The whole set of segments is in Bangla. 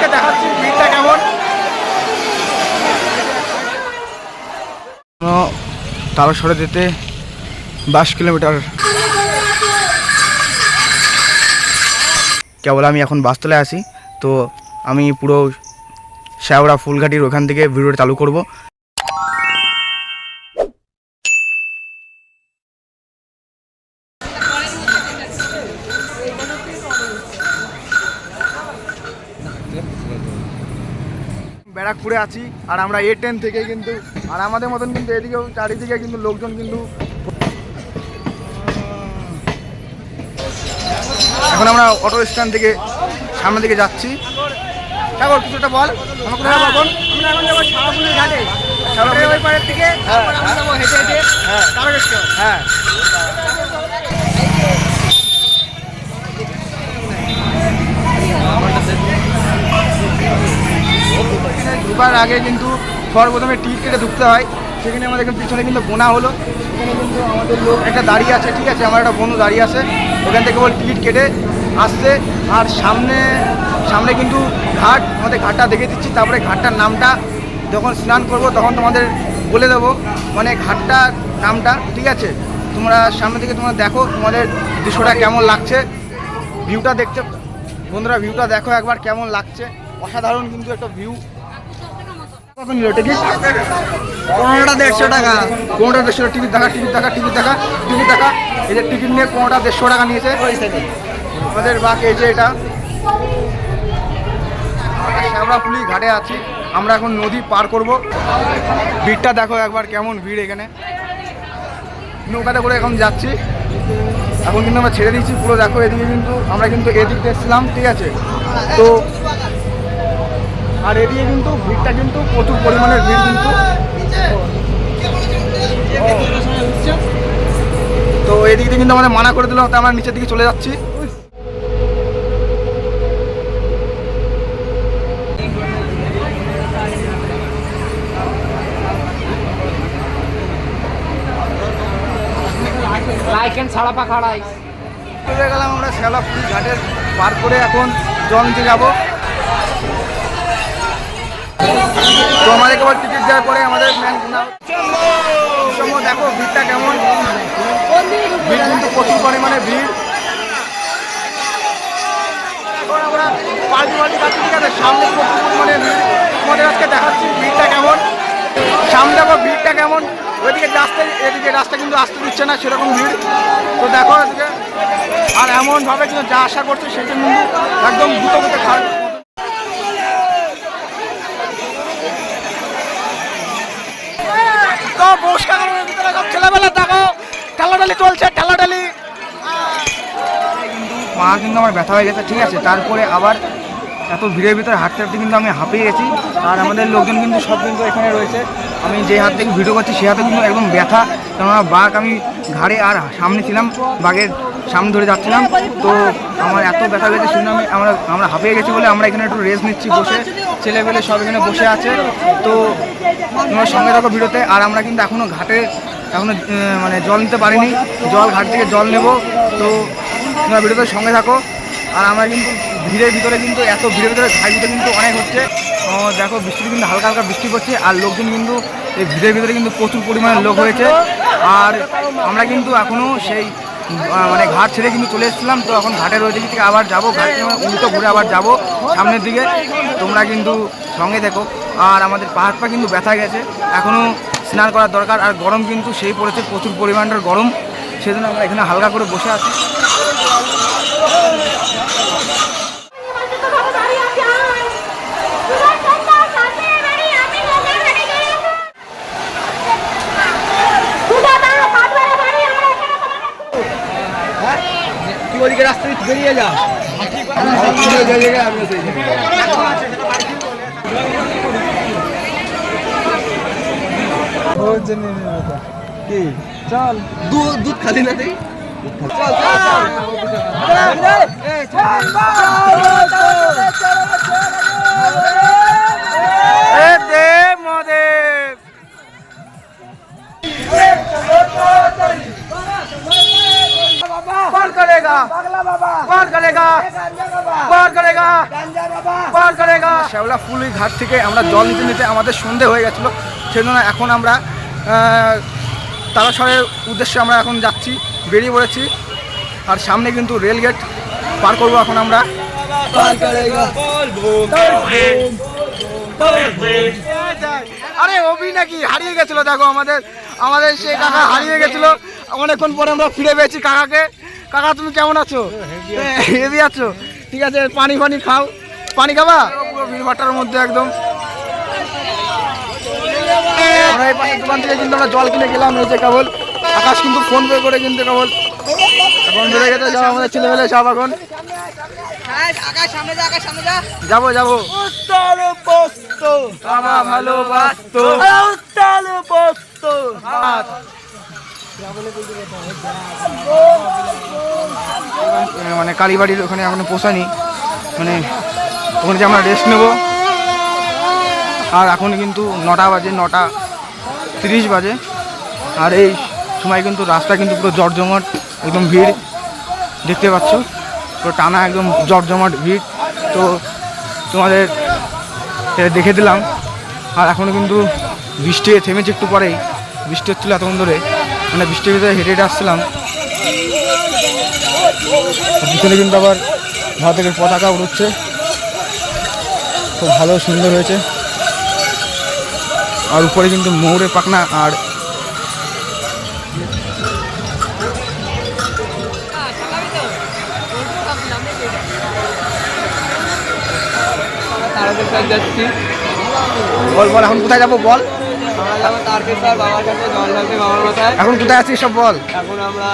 আজকে দেখাচ্ছি, ভিড়টা কেমন? তারস্বরে যেতে বাইশ কিলোমিটার। কেবল আমি এখন বাসতলায় আছি তো আমি পুরো শ্যাওড়া ফুলঘাটির ওখান থেকে ভিডিওটা চালু করব। ব্যারাকপুরে আছি আর আমরা এ টেন থেকে কিন্তু আর আমাদের মতন কিন্তু এদিকেও চারিদিকে কিন্তু লোকজন কিন্তু এখন আমরা অটো স্ট্যান্ড থেকে সামনের দিকে যাচ্ছি। সাগর কিছুটা বল? আমরা কোথায় যাব এখন আমরা এখন যাব ঘাটে ওই পাড়ের থেকে তারপর আমরা হেঁটে হেঁটে হ্যাঁ। হ্যাঁ। ঢুকার আগে কিন্তু সর্বপ্রথমে টিকিট কেটে ঢুকতে হয়। সেখানে আমাদের এখন পিছনে কিন্তু বোনা হলো। সেখানে কিন্তু আমাদের লোক একটা দাঁড়িয়ে আছে, ঠিক আছে? আমার একটা বন্ধু দাঁড়িয়ে আছে। ওখান থেকে বল টিকিট কেটে আসছে। আর সামনে সামনে কিন্তু ঘাট আমাদের ঘাটটা দেখে দিচ্ছি। তারপরে ঘাটটার নামটা যখন স্নান করব তখন তোমাদের বলে দেবো। মানে ঘাটটার নামটা, ঠিক আছে? তোমরা সামনে থেকে তোমরা দেখো তোমাদের দৃশ্যটা কেমন লাগছে। ভিউটা দেখতে বন্ধুরা, ভিউটা দেখো একবার কেমন লাগছে? অসাধারণ কিন্তু একটা ভিউ। দেড়শো টাকা। পনেরোটা দেড়শো দেখা, টিকিট দেখা টিকিট দেখা দেখা। টিকিট নিয়ে পনেরোটা দেড়শো টাকা নিয়েছে। আমাদের বাক এই যে এটা। শ্যামরাপুলি ঘাটে আছি। আমরা এখন নদী পার করব। ভিড়টা দেখো একবার কেমন ভিড় এখানে। নৌকাতে করে এখন যাচ্ছি। এখন কিন্তু আমরা ছেড়ে দিচ্ছি পুরো দেখো, এদিকে কিন্তু আমরা কিন্তু এদিক এসেছিলাম, ঠিক আছে? তো আর এদিকে কিন্তু ভিড়টা কিন্তু প্রচুর পরিমাণের ভিড় কিন্তু। তো এদিকে দিয়ে কিন্তু আমাদের মানা করে দিল তো আমরা নিচের দিকে চলে যাচ্ছি। লাইক এন্ড ছাড়া পাখাড়াই চলে গেলাম আমরা শ্যাওলাপুরি ঘাটের পার করে এখন নিতে যাব। তো আমাদেরকে আবার টিকিট দেওয়ার পরে আমাদের দেখো, ভিড়টা কেমন? ভিড় কিন্তু প্রচুর পরিমাণে ভিড়। সামনে প্রচুর পরিমাণে আজকে দেখাচ্ছি ভিড়টা কেমন। সামনে দেখো, ভিড়টা কেমন। ওইদিকে রাস্তা এদিকে রাস্তা কিন্তু আসতে দিচ্ছে না, সেরকম ভিড়। তো দেখো এদিকে, আর এমনভাবে কিন্তু যা আশা করছে, সেটা কিন্তু একদম দ্রুত গতিতে খারাপ তো বসকা গরমের ভিতরে সব ছেলেবেলা দেখো ঠেলাঠালি চলছে, ঠেলাঠালি। পা কিন্তু আমার ব্যথা হয়ে গেছে, ঠিক আছে। তারপরে আবার এত ভিড়ের ভিতরে হাঁটতে হাঁটতে কিন্তু আমি হাঁপিয়ে গেছি। আর আমাদের লোকজন কিন্তু সব কিন্তু এখানে রয়েছে। আমি যে হাত থেকে ভিডিও করছি, সে হাতে কিন্তু একদম ব্যথা। কেননা বাঘ আমি ঘাড়ে আর সামনে ছিলাম, বাঘের সামনে ধরে যাচ্ছিলাম। তো আমার এত ব্যথা লেগেছে শুনে আমি আমরা আমরা হাঁপিয়ে গেছি বলে আমরা এখানে একটু রেস্ট নিচ্ছি বসে। ছেলেপেলে সব এখানে বসে আছে। তো তোমার সঙ্গে থাকো ভিডিওতে। আর আমরা কিন্তু এখনও ঘাটে এখনও মানে জল নিতে পারিনি। জল, ঘাট থেকে জল নেব। তো তোমরা ভিডিওতে সঙ্গে থাকো। আর আমরা কিন্তু ভিড়ের ভিতরে কিন্তু, এত ভিড়ের ভিতরে ভিতরে কিন্তু অনেক হচ্ছে। দেখো বৃষ্টি কিন্তু হালকা হালকা বৃষ্টি পড়ছে, আর লোকজন কিন্তু, এই ভিড়ের ভিতরে কিন্তু প্রচুর পরিমাণে লোক হয়েছে। আর আমরা কিন্তু এখনও সেই মানে ঘাট ছেড়ে কিন্তু চলে এসেছিলাম। তো এখন ঘাটের ওই দিক থেকে আবার যাব। ঘাট উল্টো ঘুরে আবার যাব সামনের দিকে। তোমরা কিন্তু সঙ্গে দেখো আর আমাদের পা হাত পা কিন্তু ব্যথা গেছে। এখনও স্নান করার দরকার আর গরম কিন্তু সেই পড়েছে প্রচুর পরিমাণের গরম। সেজন্য আমরা এখানে হালকা করে বসে আছি। তুই ওদিকে রাস্তা দিয়ে বেরিয়ে যা। ওর জন্য কি? চল। দুধ দুধ খালি না তুই চল শ্যাওলা ফুল ঘাট থেকে আমরা জল নিতে নিতে আমাদের সন্ধে হয়ে গেছিল। সেই জন্য এখন আমরা আহ, তারাশরের উদ্দেশ্যে আমরা এখন যাচ্ছি বেরিয়ে পড়েছি। আর সামনে কিন্তু রেল গেট পার করব এখন আমরা। আরে অভি নাকি হারিয়ে গেছিল দেখো আমাদের আমাদের সে কাকা হারিয়ে গেছিল। অনেকক্ষণ পরে আমরা ফিরে পেয়েছি কাকাকে। কাকা তুমি কেমন আছো? হেভি আছো। ঠিক আছে পানি ফানি খাও। পানি খাবা? পুরো ভিড় ভাট্টার মধ্যে একদম। আমরা এই পাশের দোকান থেকে কিন্তু আমরা জল কিনে গেলাম এই যে কেবল। আকাশ কিন্তু ফোন পে করে কিন্তু কেবল। বেড়ে গেছে যাও, আমাদের ছেলেমেলে সব এখন। যাব যাব। ভালোবাসতো। আর মানে কালীবাড়ির ওখানে এখনও পৌঁছানি মানে ওখানে যে আমরা রেস্ট নেব। আর এখন কিন্তু নটা বাজে, নটা তিরিশ বাজে। আর এই সময় কিন্তু রাস্তা কিন্তু পুরো জর্জমাট, একদম ভিড় দেখতে পাচ্ছ। পুরো টানা একদম জর্জমাট ভিড়। তো তোমাদের দেখে দিলাম। আর এখনও কিন্তু বৃষ্টি থেমেছে একটু পরেই। বৃষ্টি হচ্ছিল এতক্ষণ ধরে। মানে বৃষ্টির ভিতরে হেঁটে হেঁটে আসছিলাম। পিছনে কিন্তু আবার ভারতের পতাকা উড়ছে খুব ভালো, সুন্দর হয়েছে। আর উপরে কিন্তু ময়ূরের পাখনা আর যাচ্ছি বল বল এখন কোথায় যাব বল? এখন কোথায় আছিস সব বল? এখন আমরা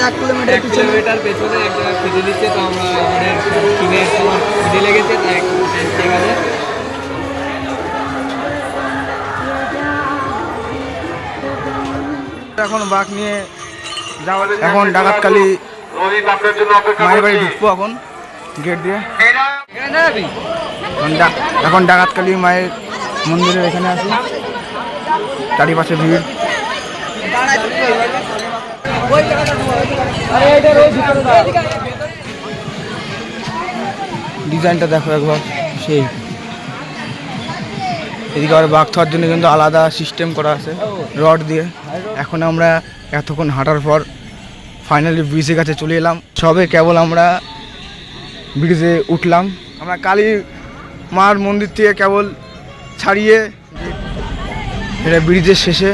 এক কিলোমিটার পেছনে এক জায়গায় খিদে দিচ্ছে তো আমরা আমাদের কিনে খিদে লেগেছে তাই ঠিক আছে এখন বাঘ নিয়ে যাওয়া এখন ডাকাতকালি মায়ের বাড়ি ঢুকবো এখন গেট দিয়ে। এখন ডাকাতকালী মায়ের মন্দিরে এখানে আছি। চারিপাশে ভিড়। ডিজাইনটা দেখো একবার সেই। এদিকে আবার বাঘ থাকার জন্য কিন্তু আলাদা সিস্টেম করা আছে রড দিয়ে। এখন আমরা এতক্ষণ হাঁটার পর ফাইনালি ব্রিজের কাছে চলে এলাম। সবে কেবল আমরা ব্রিজে উঠলাম। আমরা কালী মার মন্দির থেকে কেবল ছাড়িয়ে এটা ব্রিজের শেষে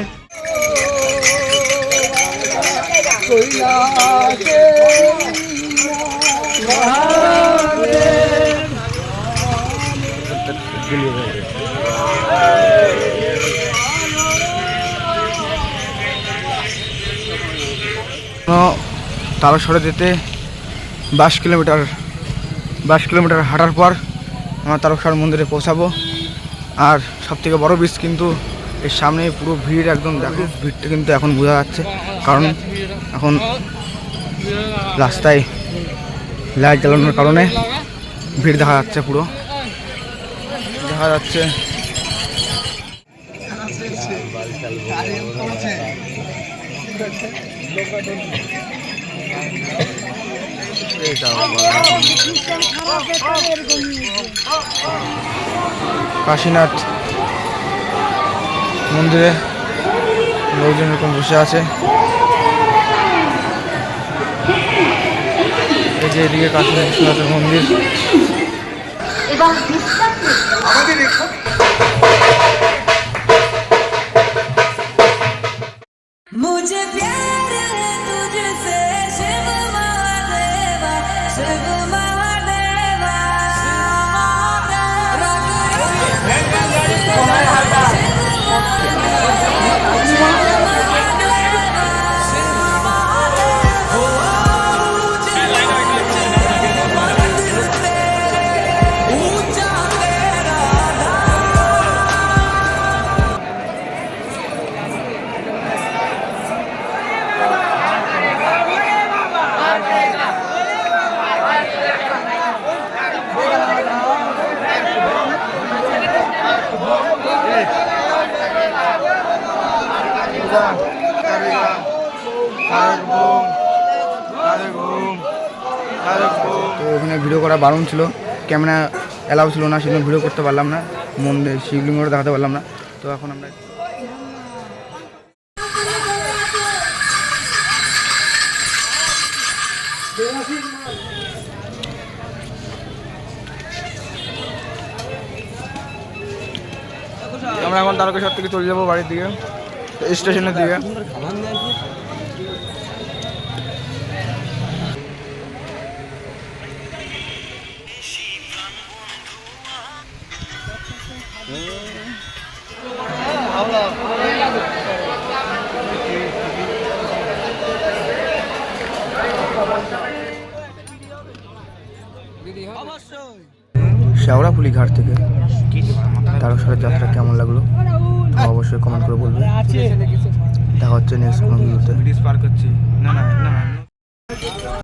তারস্বরে যেতে বাইশ কিলোমিটার বাইশ কিলোমিটার হাঁটার পর আমরা তারকেশ্বর মন্দিরে পৌঁছাবো। আর সব থেকে বড় ব্রিজ কিন্তু এর সামনে পুরো ভিড় একদম দেখো, ভিড়টা কিন্তু এখন বোঝা যাচ্ছে। কারণ এখন রাস্তায় লাইট জ্বালানোর কারণে ভিড় দেখা যাচ্ছে পুরো। দেখা যাচ্ছে। কাশীনাথ মন্দিরে লোকজন এরকম বসে আছে। এই যে এদিকে কাশীনাথ বিশ্বনাথের মন্দির। এবং Take my তো ওখানে ভিডিও করা বারণ ছিল। ক্যামেরা অ্যালাউ ছিল না, সেজন্য ভিডিও করতে পারলাম না। মন্দির শিবলিঙ্গটা দেখাতে পারলাম না। তো এখন আমরা আমরা এখন তারকেশ্বর থেকে চলে যাব বাড়ির দিকে, স্টেশনের দিকে। শেওড়াফুলি ঘাট থেকে তারকেশ্বরের যাত্রা কেমন লাগল? অবশ্যই কমেন্ট করে বলবে। দেখা হচ্ছে নেক্সট কোনো ভিডিওতে। ব্রিটিশ পার করছি